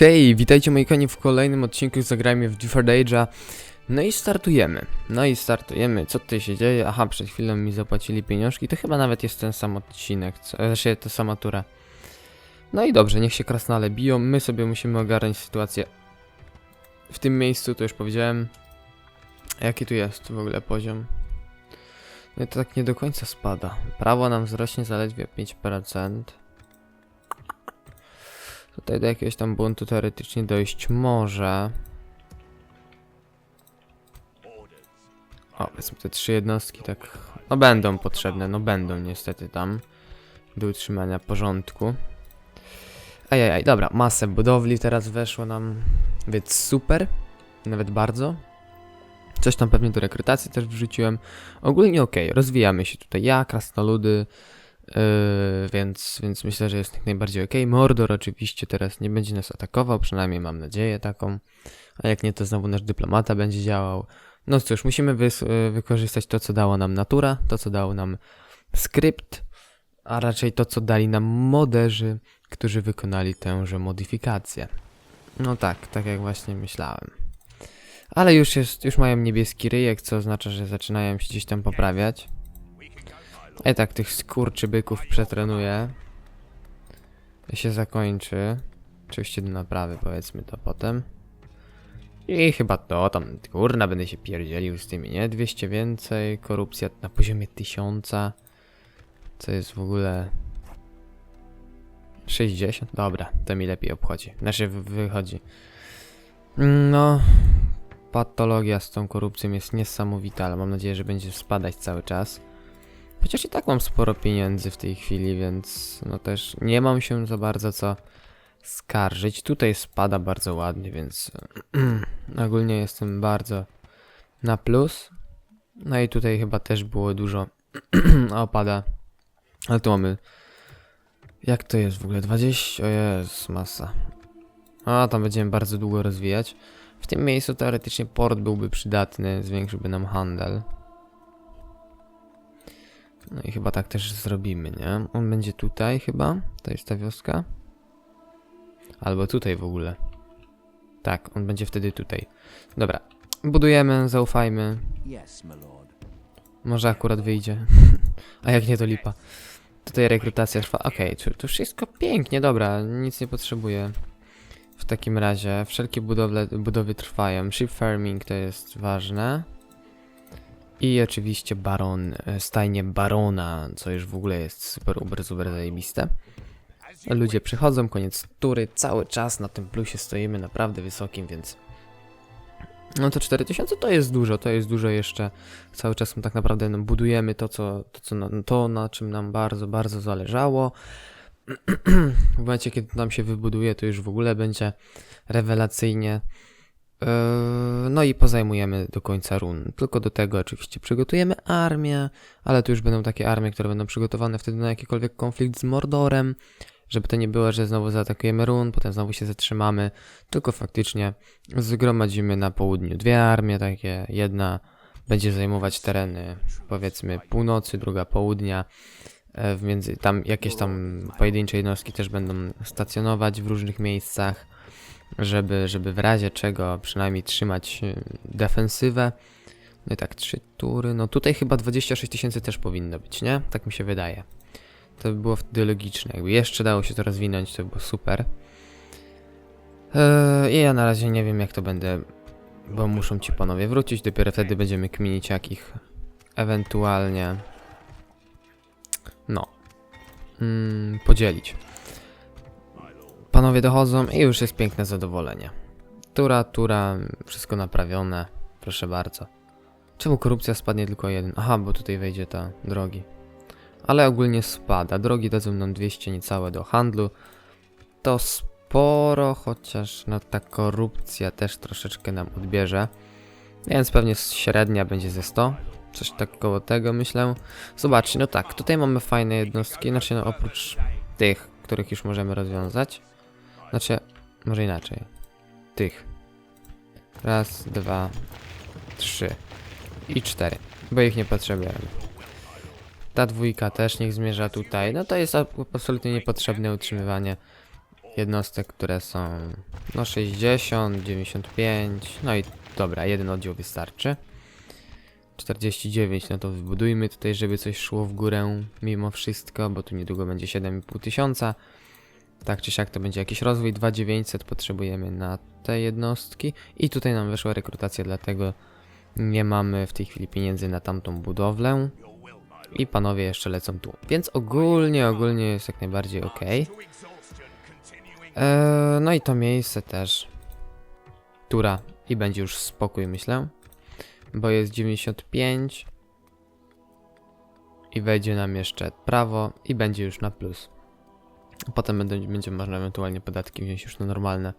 Hej, witajcie moi kochani w kolejnym odcinku Zagrajmy w Different Age'a No i startujemy, no i startujemy, co tutaj się dzieje? Aha, przed chwilą mi zapłacili pieniążki, to chyba nawet jest ten sam odcinek, co, znaczy ta sama tura. No i dobrze, niech się krasnale biją, my sobie musimy ogarnąć sytuację W tym miejscu, to już powiedziałem. Jaki tu jest w ogóle poziom? No i to tak nie do końca spada. Prawo nam wzrośnie zaledwie o 5% Tutaj do jakiegoś tam buntu teoretycznie dojść może. O, powiedzmy te trzy jednostki tak... No będą potrzebne, no będą niestety tam. Do utrzymania porządku. Ajajaj, dobra, masę budowli teraz weszło nam, więc super. Nawet bardzo. Coś tam pewnie do rekrutacji też wrzuciłem. Ogólnie ok, rozwijamy się tutaj. Ja, krasnoludy, Yy, więc, więc myślę, że jest jak najbardziej ok. Mordor oczywiście teraz nie będzie nas atakował, przynajmniej mam nadzieję taką. A jak nie, to znowu nasz dyplomata będzie działał. No cóż, musimy yy, wykorzystać to, co dało nam natura, to, co dał nam skrypt, a raczej to, co dali nam moderzy, którzy wykonali tęże modyfikację. No tak, tak jak właśnie myślałem. Ale już jest, już mają niebieski ryjek, co oznacza, że zaczynają się gdzieś tam poprawiać. Ja tak tych skurczybyków przetrenuję. To się zakończy. Oczywiście do naprawy powiedzmy to potem. I chyba to tam, kurna, będę się pierdzielił z tymi, nie? 200 więcej, korupcja na poziomie 1000. Co jest w ogóle... 60? Dobra, to mi lepiej obchodzi. Znaczy wy- wychodzi. No... Patologia z tą korupcją jest niesamowita, ale mam nadzieję, że będzie spadać cały czas. Chociaż i tak mam sporo pieniędzy w tej chwili, więc no też nie mam się za bardzo co skarżyć. Tutaj spada bardzo ładnie, więc ogólnie jestem bardzo na plus. No i tutaj chyba też było dużo opada. Ale tu mamy... Jak to jest w ogóle? 20? O jest masa. A, tam będziemy bardzo długo rozwijać. W tym miejscu teoretycznie port byłby przydatny, zwiększyłby nam handel. No i chyba tak też zrobimy, nie? On będzie tutaj chyba, to jest ta wioska. Albo tutaj w ogóle. Tak, on będzie wtedy tutaj. Dobra, budujemy, zaufajmy. Może akurat wyjdzie. A jak nie, to lipa. Tutaj rekrutacja trwa. Okej, to, to wszystko pięknie, dobra, nic nie potrzebuję. W takim razie wszelkie budowle, budowy trwają. Ship farming to jest ważne. I oczywiście baron, e, stajnie barona, co już w ogóle jest super, uber, super zajebiste. Ludzie przychodzą, koniec tury, cały czas na tym plusie stoimy naprawdę wysokim, więc... No to 4000 to jest dużo, to jest dużo jeszcze. Cały czas tak naprawdę no, budujemy to, co, to, co na, to, na czym nam bardzo, bardzo zależało. w momencie, kiedy nam się wybuduje, to już w ogóle będzie rewelacyjnie. Yy, No i pozajmujemy do końca run. Tylko do tego oczywiście przygotujemy armię, ale tu już będą takie armie, które będą przygotowane wtedy na jakikolwiek konflikt z Mordorem, żeby to nie było, że znowu zaatakujemy run, potem znowu się zatrzymamy, tylko faktycznie zgromadzimy na południu dwie armie takie, jedna będzie zajmować tereny powiedzmy północy, druga południa, e, w między, tam jakieś tam pojedyncze jednostki też będą stacjonować w różnych miejscach, żeby, żeby w razie czego przynajmniej trzymać y, defensywę. No i tak, trzy tury. No tutaj chyba 26 tysięcy też powinno być, nie? Tak mi się wydaje. To by było wtedy logiczne. Jakby jeszcze dało się to rozwinąć, to by było super. Eee, I ja na razie nie wiem, jak to będę, bo muszą ci panowie wrócić. Dopiero wtedy będziemy kminić, jak ich ewentualnie. No. Mm, podzielić. Panowie dochodzą i już jest piękne zadowolenie. Tura, tura, wszystko naprawione. Proszę bardzo. Czemu korupcja spadnie tylko jeden? Aha, bo tutaj wejdzie ta drogi. Ale ogólnie spada. Drogi dadzą nam 200 niecałe do handlu. To sporo, chociaż no ta korupcja też troszeczkę nam odbierze. Więc pewnie średnia będzie ze 100. Coś tak koło tego myślę. Zobaczcie, no tak, tutaj mamy fajne jednostki. Znaczy, no oprócz tych, których już możemy rozwiązać. Znaczy, może inaczej. Tych. Raz, dwa, trzy i cztery, bo ich nie potrzebujemy. Ta dwójka też niech zmierza tutaj. No to jest ab- absolutnie niepotrzebne utrzymywanie jednostek, które są no 60, 95, no i dobra, jeden oddział wystarczy. 49, no to wybudujmy tutaj, żeby coś szło w górę mimo wszystko, bo tu niedługo będzie 7,5 tysiąca. Tak czy siak to będzie jakiś rozwój, 2900 potrzebujemy na te jednostki i tutaj nam weszła rekrutacja, dlatego nie mamy w tej chwili pieniędzy na tamtą budowlę. I panowie jeszcze lecą tu. Więc ogólnie, ogólnie jest jak najbardziej ok. Eee, no i to miejsce też. Tura. I będzie już spokój, myślę. Bo jest 95. I wejdzie nam jeszcze prawo i będzie już na plus. Potem będą, będzie można ewentualnie podatki wziąć już na normalne.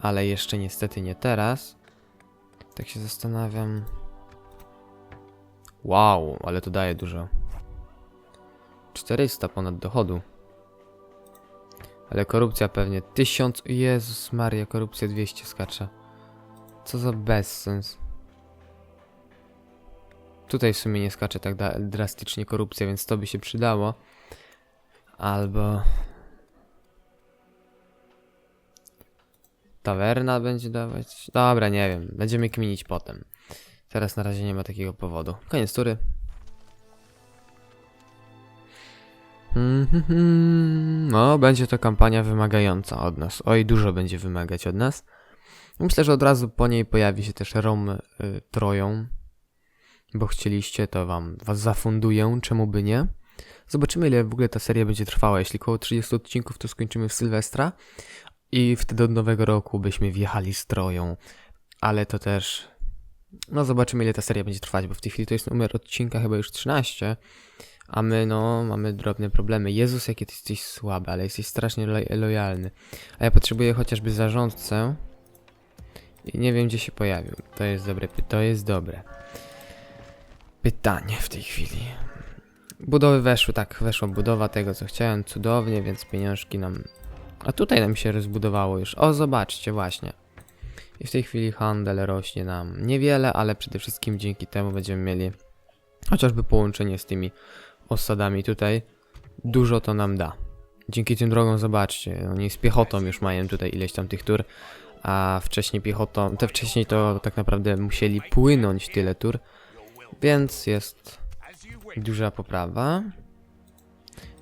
Ale jeszcze niestety nie teraz. Tak się zastanawiam. Wow, ale to daje dużo. 400 ponad dochodu. Ale korupcja pewnie 1000. Jezus Maria, korupcja 200 skacze. Co za bezsens. Tutaj w sumie nie skacze tak drastycznie korupcja, więc to by się przydało. Albo... Tawerna będzie dawać? Dobra, nie wiem. Będziemy kminić potem. Teraz na razie nie ma takiego powodu. Koniec tury. No, będzie to kampania wymagająca od nas. Oj, dużo będzie wymagać od nas. Myślę, że od razu po niej pojawi się też Rom y, Troją. Bo chcieliście, to wam was zafunduję, czemu by nie. Zobaczymy, ile w ogóle ta seria będzie trwała. Jeśli koło 30 odcinków, to skończymy w Sylwestra. I wtedy od nowego roku byśmy wjechali z Troją. Ale to też no zobaczymy ile ta seria będzie trwać, bo w tej chwili to jest numer odcinka chyba już 13, a my no mamy drobne problemy. Jezus, jakie ty jesteś słaby, ale jesteś strasznie lo lojalny. A ja potrzebuję chociażby zarządcę i nie wiem gdzie się pojawił. To jest dobre, to jest dobre. Pytanie w tej chwili. Budowy weszły, tak, weszła budowa tego co chciałem, cudownie, więc pieniążki nam... A tutaj nam się rozbudowało już. O, zobaczcie, właśnie. I w tej chwili handel rośnie nam niewiele, ale przede wszystkim dzięki temu będziemy mieli chociażby połączenie z tymi osadami tutaj. Dużo to nam da. Dzięki tym drogom zobaczcie, oni z piechotą już mają tutaj ileś tam tych tur, a wcześniej piechotą, te wcześniej to tak naprawdę musieli płynąć tyle tur, więc jest duża poprawa.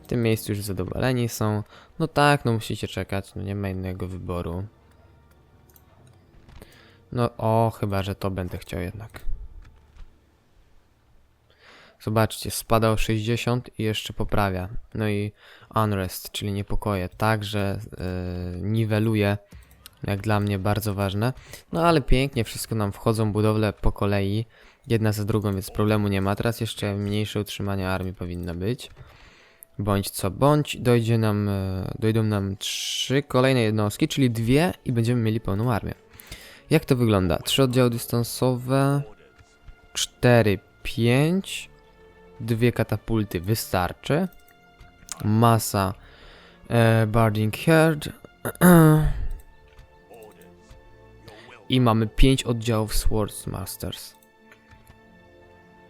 W tym miejscu już zadowoleni są. No tak, no musicie czekać, no nie ma innego wyboru. No o, chyba, że to będę chciał jednak. Zobaczcie, spada o 60 i jeszcze poprawia. No i unrest, czyli niepokoje, także yy, niweluje. Jak dla mnie bardzo ważne. No ale pięknie, wszystko nam wchodzą budowle po kolei. Jedna za drugą, więc problemu nie ma. Teraz jeszcze mniejsze utrzymanie armii powinno być. Bądź co bądź, dojdzie nam, e, dojdą nam trzy kolejne jednostki, czyli dwie i będziemy mieli pełną armię. Jak to wygląda? Trzy oddziały dystansowe, cztery, pięć, dwie katapulty wystarczy, masa e, Barding Herd i mamy pięć oddziałów Swordsmasters.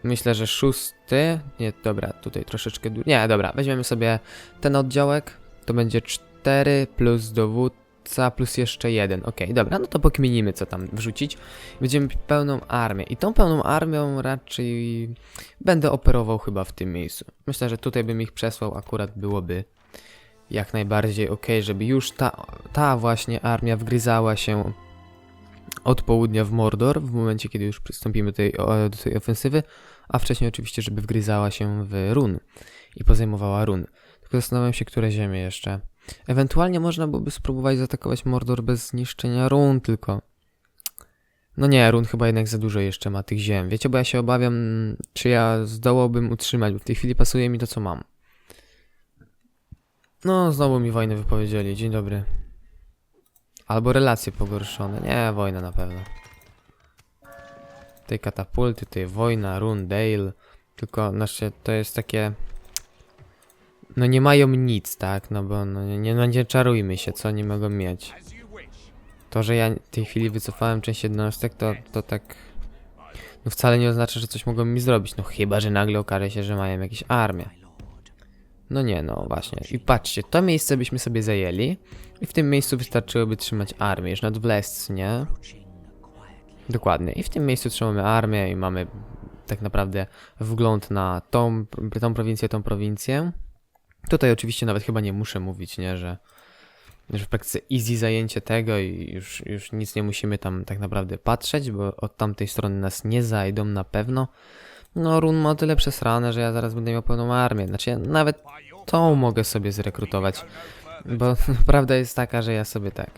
Myślę, że szósty, nie, dobra, tutaj troszeczkę, nie, dobra, weźmiemy sobie ten oddziałek, to będzie 4 plus dowódca plus jeszcze jeden. Okej, dobra, no to pokminimy co tam wrzucić. Będziemy pełną armię. I tą pełną armią raczej będę operował chyba w tym miejscu. Myślę, że tutaj bym ich przesłał, akurat byłoby jak najbardziej ok, żeby już ta, ta właśnie armia wgryzała się od południa w Mordor, w momencie kiedy już przystąpimy do tej, do tej ofensywy, a wcześniej oczywiście, żeby wgryzała się w run i pozajmowała run. Tylko zastanawiam się, które ziemie jeszcze. Ewentualnie można byłoby spróbować zaatakować Mordor bez zniszczenia run, tylko... No nie, run chyba jednak za dużo jeszcze ma tych ziem. Wiecie, bo ja się obawiam, czy ja zdołałbym utrzymać, bo w tej chwili pasuje mi to, co mam. No, znowu mi wojnę wypowiedzieli. Dzień dobry. Albo relacje pogorszone. Nie, wojna na pewno. Tej katapulty, tej wojna, run, Dale. Tylko, znaczy, to jest takie... No nie mają nic, tak? No bo no, nie, no, nie czarujmy się, co oni mogą mieć. To, że ja w tej chwili wycofałem część jednostek, to, to tak... No wcale nie oznacza, że coś mogą mi zrobić. No chyba, że nagle okaże się, że mają jakieś armię. No nie, no właśnie. I patrzcie, to miejsce byśmy sobie zajęli i w tym miejscu wystarczyłoby trzymać armię, już nad Wlesc, nie? Dokładnie. I w tym miejscu trzymamy armię i mamy tak naprawdę wgląd na tą, tą prowincję, tą prowincję. Tutaj oczywiście nawet chyba nie muszę mówić, nie, że, że w praktyce easy zajęcie tego i już, już nic nie musimy tam tak naprawdę patrzeć, bo od tamtej strony nas nie zajdą na pewno. No, run ma tyle przesrane, że ja zaraz będę miał pełną armię. Znaczy, ja nawet tą mogę sobie zrekrutować, bo prawda jest taka, że ja sobie tak.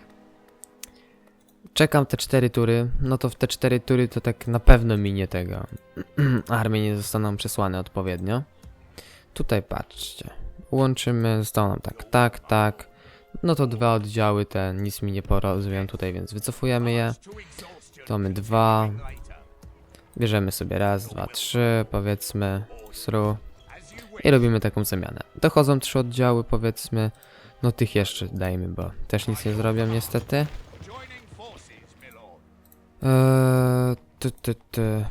Czekam te cztery tury, no to w te cztery tury to tak na pewno minie tego. Armie nie zostaną przesłane odpowiednio. Tutaj patrzcie. Łączymy, zostało nam tak, tak, tak. No to dwa oddziały te nic mi nie porozumieją tutaj, więc wycofujemy je. To mamy dwa. Bierzemy sobie raz, dwa, trzy, powiedzmy, sru. I robimy taką zamianę. Dochodzą trzy oddziały, powiedzmy. No tych jeszcze dajmy, bo też nic nie zrobią niestety. Eee, ty, ty, ty.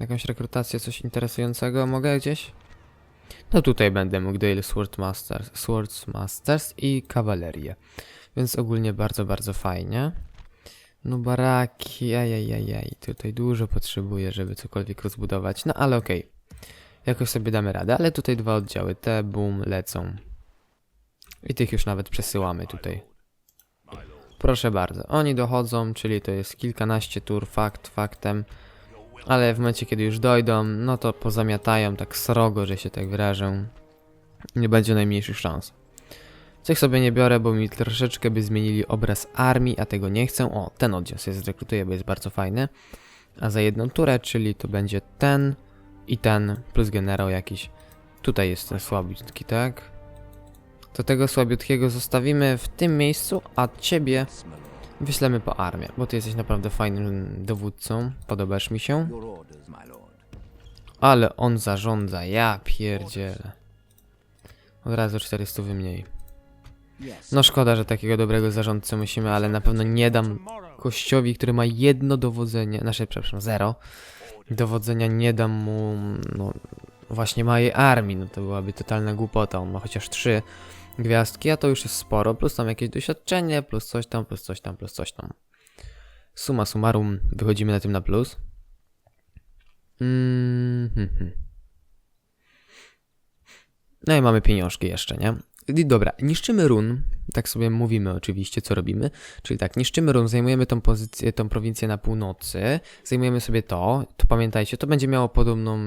Jakąś rekrutację, coś interesującego mogę gdzieś? No tutaj będę mógł Dale Swordmasters, Swordsmasters i kawalerię. Więc ogólnie bardzo, bardzo fajnie. No baraki, ajajajaj, tutaj dużo potrzebuję, żeby cokolwiek rozbudować, no ale okej. Jakoś sobie damy radę, ale tutaj dwa oddziały, te, boom, lecą. I tych już nawet przesyłamy tutaj. Proszę bardzo, oni dochodzą, czyli to jest kilkanaście tur, fakt, faktem. Ale w momencie, kiedy już dojdą, no to pozamiatają tak srogo, że się tak wyrażę. Nie będzie najmniejszych szans. Tych sobie nie biorę, bo mi troszeczkę by zmienili obraz armii, a tego nie chcę. O, ten oddział się zrekrutuję, bo jest bardzo fajny. A za jedną turę, czyli to będzie ten i ten, plus generał jakiś. Tutaj jest ten słabiutki, tak? To tego słabiutkiego zostawimy w tym miejscu, a ciebie wyślemy po armię, bo ty jesteś naprawdę fajnym dowódcą, podobasz mi się. Ale on zarządza, ja pierdzielę. Od razu 400 mniej. No szkoda, że takiego dobrego zarządcę musimy, ale na pewno nie dam kościowi, który ma jedno dowodzenie, znaczy, przepraszam, zero dowodzenia, nie dam mu, no, właśnie małej armii, no to byłaby totalna głupota, on ma chociaż trzy gwiazdki, a to już jest sporo, plus tam jakieś doświadczenie, plus coś tam, plus coś tam, plus coś tam. Suma summarum, wychodzimy na tym na plus. Mm -hmm. No i mamy pieniążki jeszcze, nie? Dobra, niszczymy run, tak sobie mówimy oczywiście, co robimy. Czyli tak, niszczymy run, zajmujemy tą pozycję, tą prowincję na północy, zajmujemy sobie to, to pamiętajcie, to będzie miało podobną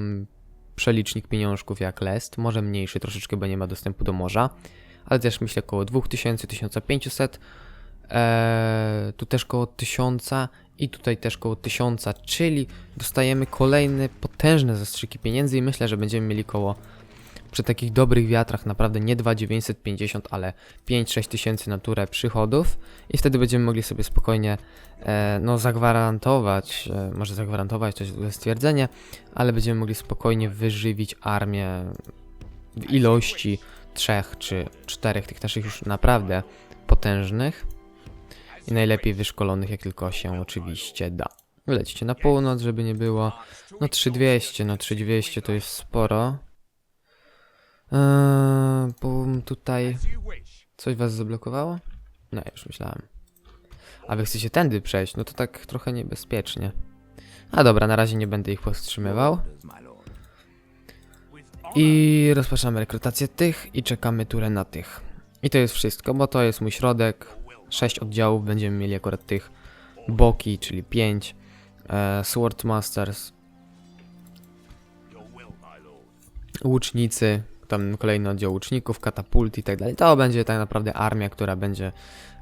przelicznik pieniążków jak Lest, może mniejszy troszeczkę, bo nie ma dostępu do morza, ale też myślę około 2000, 1500, eee, tu też koło 1000 i tutaj też koło 1000, czyli dostajemy kolejne potężne zastrzyki pieniędzy i myślę, że będziemy mieli koło przy takich dobrych wiatrach naprawdę nie 2950, ale 5-6 tysięcy na turę przychodów i wtedy będziemy mogli sobie spokojnie e, no zagwarantować, e, może zagwarantować to jest stwierdzenie, ale będziemy mogli spokojnie wyżywić armię w ilości trzech czy czterech tych naszych już naprawdę potężnych i najlepiej wyszkolonych jak tylko się oczywiście da. Lecicie na północ, żeby nie było. No 3200, no 3200 to jest sporo. Eee, bo tutaj coś was zablokowało? No, już myślałem. A wy chcecie tędy przejść? No to tak trochę niebezpiecznie. A dobra, na razie nie będę ich powstrzymywał. I rozpoczynamy rekrutację tych i czekamy turę na tych. I to jest wszystko, bo to jest mój środek. 6 oddziałów będziemy mieli akurat tych boki, czyli 5. E, Swordmasters. Łucznicy, tam kolejny oddział łuczników, katapult i tak dalej. To będzie tak naprawdę armia, która będzie,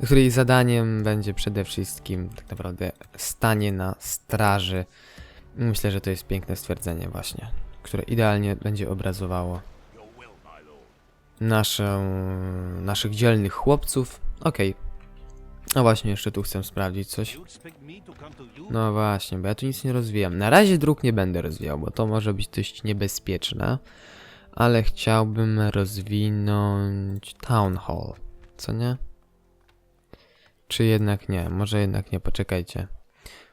której zadaniem będzie przede wszystkim tak naprawdę stanie na straży. Myślę, że to jest piękne stwierdzenie właśnie, które idealnie będzie obrazowało naszych dzielnych chłopców. Okej. No właśnie, jeszcze tu chcę sprawdzić coś. No właśnie, bo ja tu nic nie rozwijam. Na razie dróg nie będę rozwijał, bo to może być dość niebezpieczne. Ale chciałbym rozwinąć Town Hall, co nie? Czy jednak nie? Może jednak nie, poczekajcie.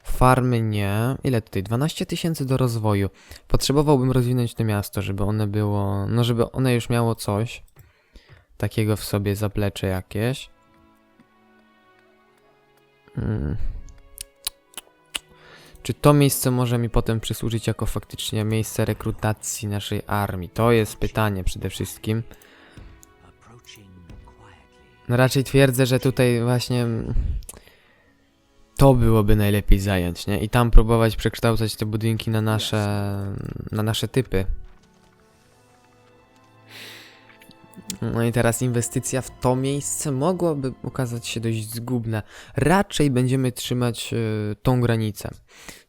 Farmy nie. Ile tutaj? 12 tysięcy do rozwoju. Potrzebowałbym rozwinąć to miasto, żeby one było. No, żeby one już miało coś. takiego w sobie zaplecze jakieś. Mm. Czy to miejsce może mi potem przysłużyć jako faktycznie miejsce rekrutacji naszej armii? To jest pytanie przede wszystkim. No raczej twierdzę, że tutaj właśnie to byłoby najlepiej zająć, nie? I tam próbować przekształcać te budynki na nasze, na nasze typy. No i teraz inwestycja w to miejsce mogłaby okazać się dość zgubna. Raczej będziemy trzymać e, tą granicę.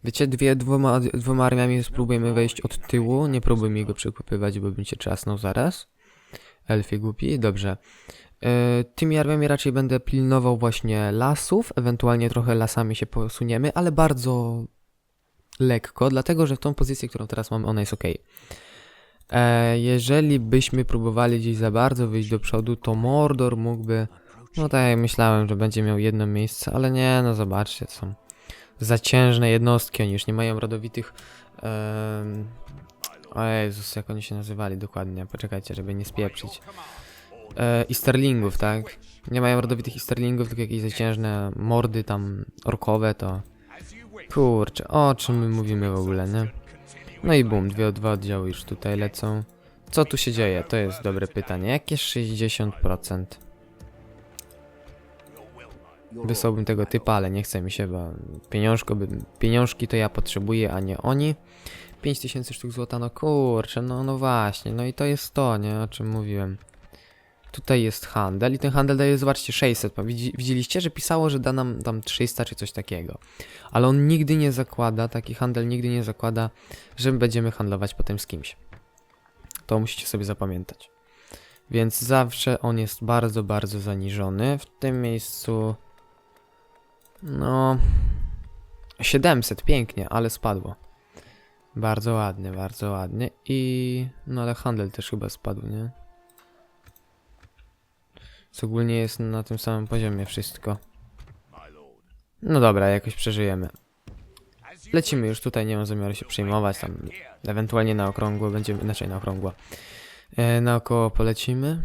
Wiecie, dwie, dwoma, dwoma armiami spróbujemy wejść od tyłu. Nie próbujmy go przekopywać, bo bym cię trzasnął zaraz. Elfie głupi, dobrze. E, Tymi armiami raczej będę pilnował właśnie lasów, ewentualnie trochę lasami się posuniemy, ale bardzo lekko, dlatego że w tą pozycję, którą teraz mamy, ona jest ok. E, jeżeli byśmy próbowali gdzieś za bardzo wyjść do przodu, to Mordor mógłby, no tak jak myślałem, że będzie miał jedno miejsce, ale nie, no zobaczcie, są zaciężne jednostki, oni już nie mają rodowitych... em, o Jezus, jak oni się nazywali dokładnie, poczekajcie, żeby nie spieprzyć e, Easterlingów, tak? Nie mają rodowitych Easterlingów, tylko jakieś zaciężne mordy tam orkowe, to... Kurczę, o czym my mówimy w ogóle, nie? No i bum, dwie, dwa oddziały już tutaj lecą. Co tu się dzieje? To jest dobre pytanie. Jakie 60%? Your Wysłałbym tego typa, ale nie chce mi się, bo pieniążko pieniążki to ja potrzebuję, a nie oni. 5000 sztuk złota, no kurczę, no, no właśnie, no i to jest to, nie, o czym mówiłem. Tutaj jest handel i ten handel daje, zobaczcie, 600. Pa- Widzi, widzieliście, że pisało, że da nam tam 300 czy coś takiego. Ale on nigdy nie zakłada, taki handel nigdy nie zakłada, że my będziemy handlować potem z kimś. To musicie sobie zapamiętać. Więc zawsze on jest bardzo, bardzo zaniżony. W tym miejscu... No... 700, pięknie, ale spadło. Bardzo ładnie, bardzo ładnie. I... No ale handel też chyba spadł, nie? Co ogólnie jest na tym samym poziomie wszystko. No dobra, jakoś przeżyjemy. Lecimy już tutaj, nie mam zamiaru się przejmować, tam ewentualnie na okrągło będziemy, znaczy na okrągło. E, naokoło polecimy.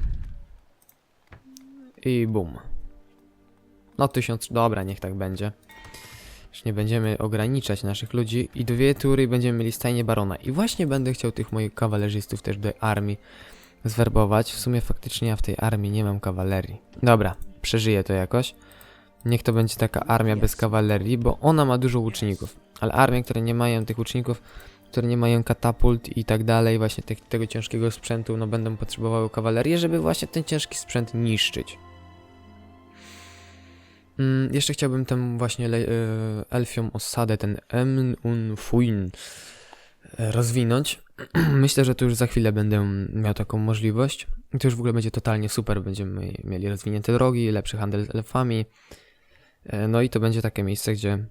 I bum. No tysiąc, dobra, niech tak będzie. Już nie będziemy ograniczać naszych ludzi i dwie tury będziemy mieli stajnie barona. I właśnie będę chciał tych moich kawalerzystów też do armii zwerbować. W sumie faktycznie ja w tej armii nie mam kawalerii. Dobra, przeżyję to jakoś. Niech to będzie taka armia bez kawalerii, bo ona ma dużo łuczników. Ale armie, które nie mają tych łuczników, które nie mają katapult i tak dalej, właśnie te, tego ciężkiego sprzętu, no będą potrzebowały kawalerię, żeby właśnie ten ciężki sprzęt niszczyć. Mm, jeszcze chciałbym tę właśnie le- e, elfią osadę, ten Emn un Fuin rozwinąć. Myślę, że tu już za chwilę będę miał taką możliwość. To już w ogóle będzie totalnie super. Będziemy mieli rozwinięte drogi, lepszy handel z elfami. E, No i to będzie takie miejsce, gdzie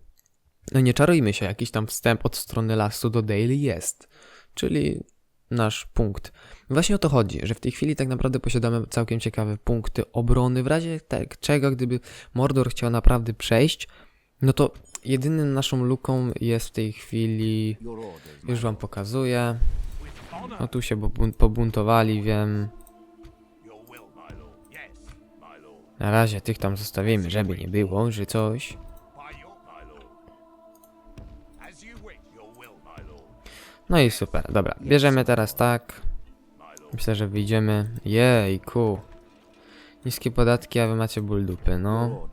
no nie czarujmy się, jakiś tam wstęp od strony lasu do Daily jest. Czyli nasz punkt. Właśnie o to chodzi, że w tej chwili tak naprawdę posiadamy całkiem ciekawe punkty obrony. W razie tak, czego, gdyby Mordor chciał naprawdę przejść, no to jedyną naszą luką jest w tej chwili już wam pokazuję. No tu się pobun- pobuntowali, wiem. Na razie tych tam zostawimy, żeby nie było, że coś. No i super, dobra. Bierzemy teraz tak. Myślę, że wyjdziemy. Jejku. Niskie podatki, a wy macie ból dupy, no.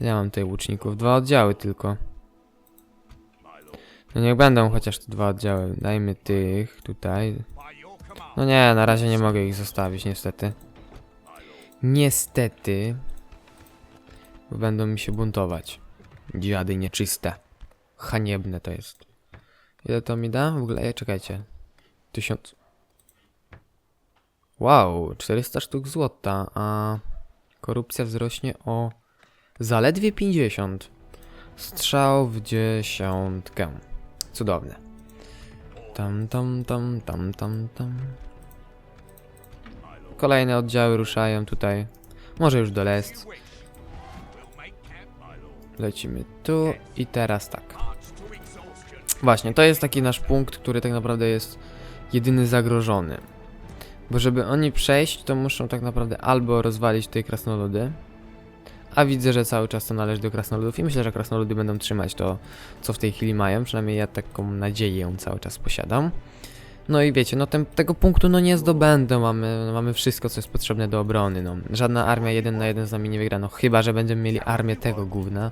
Ja mam tutaj łuczników. Dwa oddziały tylko. No niech będą chociaż te dwa oddziały. Dajmy tych tutaj. No nie, na razie nie mogę ich zostawić, niestety. Niestety. Bo będą mi się buntować. Dziady nieczyste. Haniebne to jest. Ile to mi da? W ogóle, czekajcie. Tysiąc. Wow, 400 sztuk złota, a korupcja wzrośnie o zaledwie 50. Strzał w dziesiątkę. Cudowne. Tam, tam, tam, tam, tam, tam. Kolejne oddziały ruszają tutaj. Może już do Lest. Lecimy tu i teraz tak. Właśnie, to jest taki nasz punkt, który tak naprawdę jest jedyny zagrożony. Bo żeby oni przejść, to muszą tak naprawdę albo rozwalić tej krasnoludy, a widzę, że cały czas to należy do krasnoludów i myślę, że krasnoludy będą trzymać to, co w tej chwili mają, przynajmniej ja taką nadzieję cały czas posiadam. No i wiecie, no ten, tego punktu no nie zdobędę, mamy, mamy wszystko, co jest potrzebne do obrony, no. Żadna armia jeden na jeden z nami nie wygra, no chyba, że będziemy mieli armię tego gówna,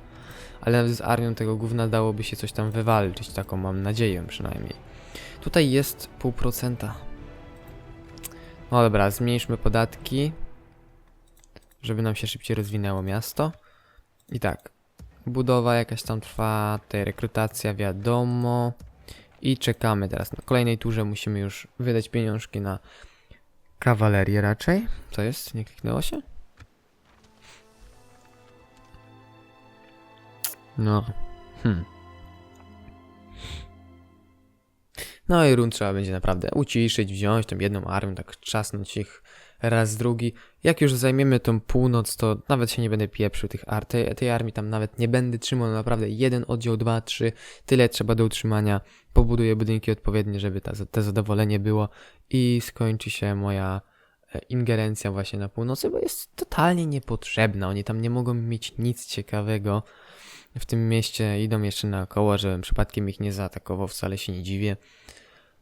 ale z armią tego gówna dałoby się coś tam wywalczyć, taką mam nadzieję przynajmniej. Tutaj jest pół procenta. No dobra, zmniejszmy podatki, żeby nam się szybciej rozwinęło miasto. I tak, budowa jakaś tam trwa, tutaj rekrutacja wiadomo. I czekamy teraz. Na kolejnej turze musimy już wydać pieniążki na kawalerię raczej. Co jest? Nie kliknęło się? No. Hmm. No i run trzeba będzie naprawdę uciszyć, wziąć tą jedną armię, tak trzasnąć ich raz drugi. Jak już zajmiemy tą północ, to nawet się nie będę pieprzył tych ar tej, tej armii, tam nawet nie będę trzymał, naprawdę jeden oddział, dwa, trzy, tyle trzeba do utrzymania. Pobuduję budynki odpowiednie, żeby ta, te zadowolenie było i skończy się moja e, ingerencja właśnie na północy, bo jest totalnie niepotrzebna. Oni tam nie mogą mieć nic ciekawego. W tym mieście idą jeszcze naokoło, żebym przypadkiem ich nie zaatakował, wcale się nie dziwię.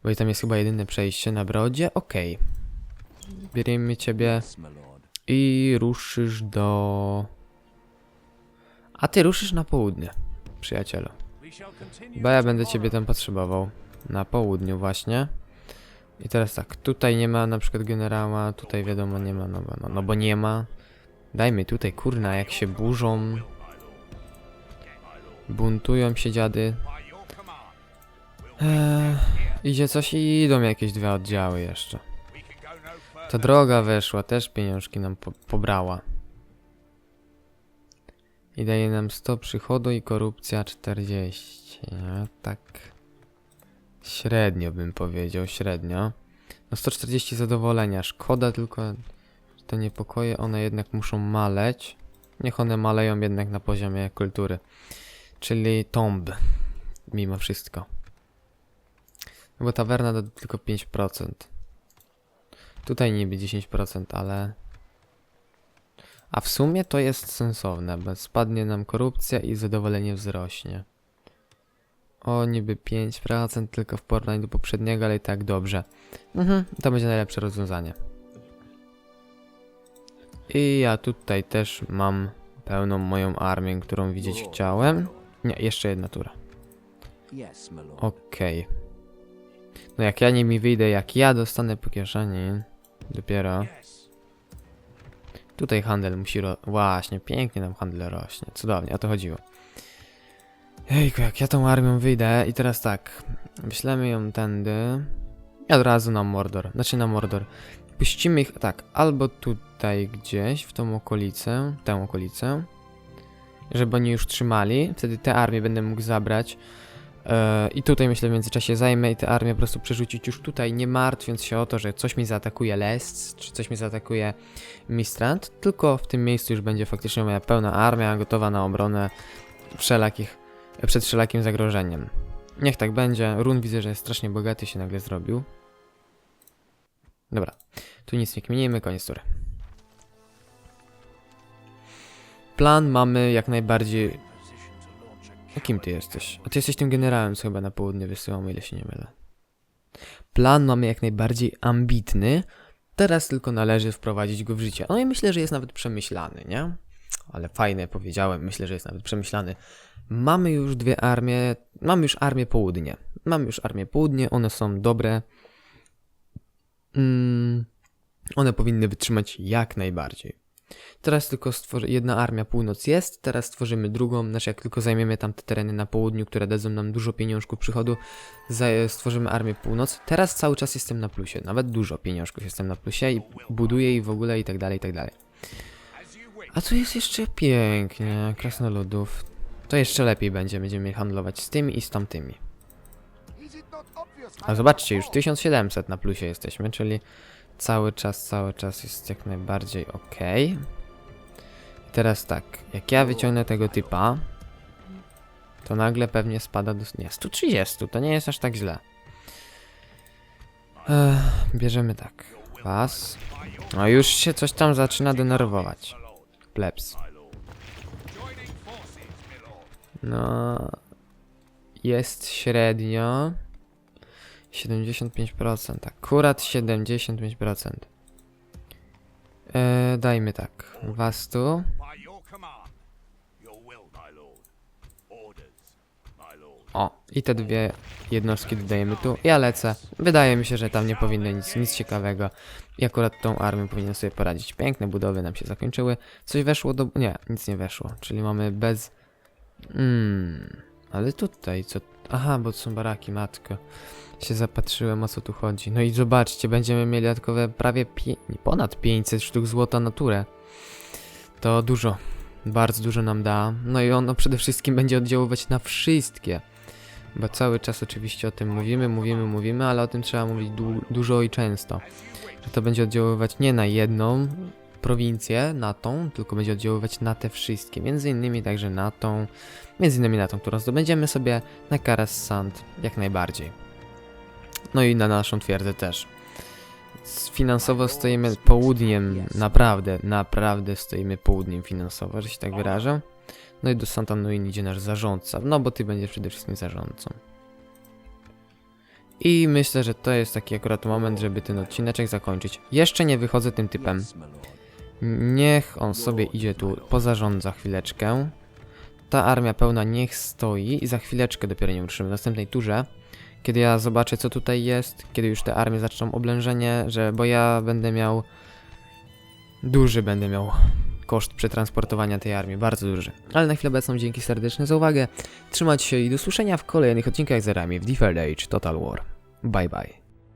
Bo i tam jest chyba jedyne przejście na brodzie. Okej. Bierzemy ciebie i ruszysz do... A ty ruszysz na południe, przyjacielu. Bo ja będę ciebie tam potrzebował. Na południu właśnie. I teraz tak, tutaj nie ma na przykład generała, tutaj wiadomo nie ma, no bo, no, no bo nie ma. Dajmy tutaj, kurna, jak się burzą. Buntują się dziady. Eee, idzie coś i idą jakieś dwa oddziały jeszcze. Ta droga weszła, też pieniążki nam po pobrała. I daje nam 100 przychodu i korupcja 40. No, tak. Średnio bym powiedział, średnio. No 140 zadowolenia. Szkoda tylko, że te niepokoje, one jednak muszą maleć. Niech one maleją jednak na poziomie kultury. Czyli tomb. Mimo wszystko. No Bo tawerna da tylko 5%. Tutaj niby 10%, ale... A w sumie to jest sensowne, bo spadnie nam korupcja i zadowolenie wzrośnie. O, niby 5% tylko w porównaniu do poprzedniego, ale i tak dobrze. Mhm, to będzie najlepsze rozwiązanie. I ja tutaj też mam pełną moją armię, którą widzieć chciałem. Nie, jeszcze jedna tura. Okej. No jak ja nie mi wyjdę, jak ja dostanę po kieszeni, dopiero. Tutaj handel musi ro... Właśnie, pięknie nam handel rośnie. Cudownie, o to chodziło. Jejku, jak ja tą armią wyjdę i teraz tak, wyślemy ją tędy i od razu na Mordor, znaczy na Mordor. Puścimy ich, tak, albo tutaj gdzieś, w tą okolicę, tę okolicę, żeby oni już trzymali, wtedy te armie będę mógł zabrać. E, I tutaj myślę w międzyczasie zajmę i tę armię po prostu przerzucić już tutaj, nie martwiąc się o to, że coś mi zaatakuje Lest, czy coś mi zaatakuje Mistrand, tylko w tym miejscu już będzie faktycznie moja pełna armia gotowa na obronę wszelakich, przed wszelakim zagrożeniem. Niech tak będzie. Run widzę, że jest strasznie bogaty się nagle zrobił. Dobra, tu nic nie kminimy, koniec tury. Plan mamy jak najbardziej a kim ty jesteś? A ty jesteś tym generałem, co chyba na południe wysyłam, o ile się nie mylę. Plan mamy jak najbardziej ambitny, teraz tylko należy wprowadzić go w życie. No i myślę, że jest nawet przemyślany, nie? Ale fajne powiedziałem, myślę, że jest nawet przemyślany. Mamy już dwie armie, mamy już armię południe. Mamy już armię południe, one są dobre. Mm, one powinny wytrzymać jak najbardziej. Teraz tylko stworzy... jedna armia północ jest, teraz stworzymy drugą, znaczy jak tylko zajmiemy tam te tereny na południu, które dadzą nam dużo pieniążków przychodu, za... stworzymy armię północ. Teraz cały czas jestem na plusie, nawet dużo pieniążków jestem na plusie i buduję i w ogóle i tak dalej, i tak dalej. A tu jest jeszcze pięknie, krasnoludów. To jeszcze lepiej będzie, będziemy handlować z tymi i z tamtymi. A zobaczcie, już 1700 na plusie jesteśmy, czyli cały czas, cały czas jest jak najbardziej ok. Teraz tak, jak ja wyciągnę tego typa, to nagle pewnie spada do... Nie, 130, to nie jest aż tak źle. Ech, bierzemy tak. Was. No już się coś tam zaczyna denerwować. Plebs. No... Jest średnio... 75%. Akurat 75%. E, dajmy tak. Was tu. O, i te dwie jednostki dodajemy tu. Ja lecę. Wydaje mi się, że tam nie powinno nic, nic ciekawego. I akurat tą armią powinien sobie poradzić. Piękne budowy nam się zakończyły. Coś weszło do... Nie, nic nie weszło. Czyli mamy bez... Hmm... Ale tutaj co... Aha, bo to są baraki, matko. Się zapatrzyłem, o co tu chodzi. No i zobaczcie, będziemy mieli dodatkowe prawie ponad 500 sztuk złota naturę. To dużo. Bardzo dużo nam da. No i ono przede wszystkim będzie oddziaływać na wszystkie. Bo cały czas oczywiście o tym mówimy, mówimy, mówimy, ale o tym trzeba mówić du dużo i często. Że to będzie oddziaływać nie na jedną prowincję, na tą, tylko będzie oddziaływać na te wszystkie. Między innymi także na tą, między innymi na tą, którą zdobędziemy sobie, na Karas Sand jak najbardziej. No i na naszą twierdzę też. Finansowo stoimy południem, naprawdę, naprawdę stoimy południem finansowo, że się tak wyrażę. No i do Santa Nuin idzie nasz zarządca, no bo ty będziesz przede wszystkim zarządcą. I myślę, że to jest taki akurat moment, żeby ten odcineczek zakończyć. Jeszcze nie wychodzę tym typem. Niech on sobie idzie tu, pozarządza chwileczkę. Ta armia pełna niech stoi i za chwileczkę dopiero nie ruszymy w następnej turze. Kiedy ja zobaczę co tutaj jest, kiedy już te armie zaczną oblężenie, że bo ja będę miał duży będę miał koszt przetransportowania tej armii, bardzo duży. Ale na chwilę obecną dzięki serdeczne za uwagę. Trzymać się i do słyszenia w kolejnych odcinkach z armii w Deferred Age Total War. Bye bye.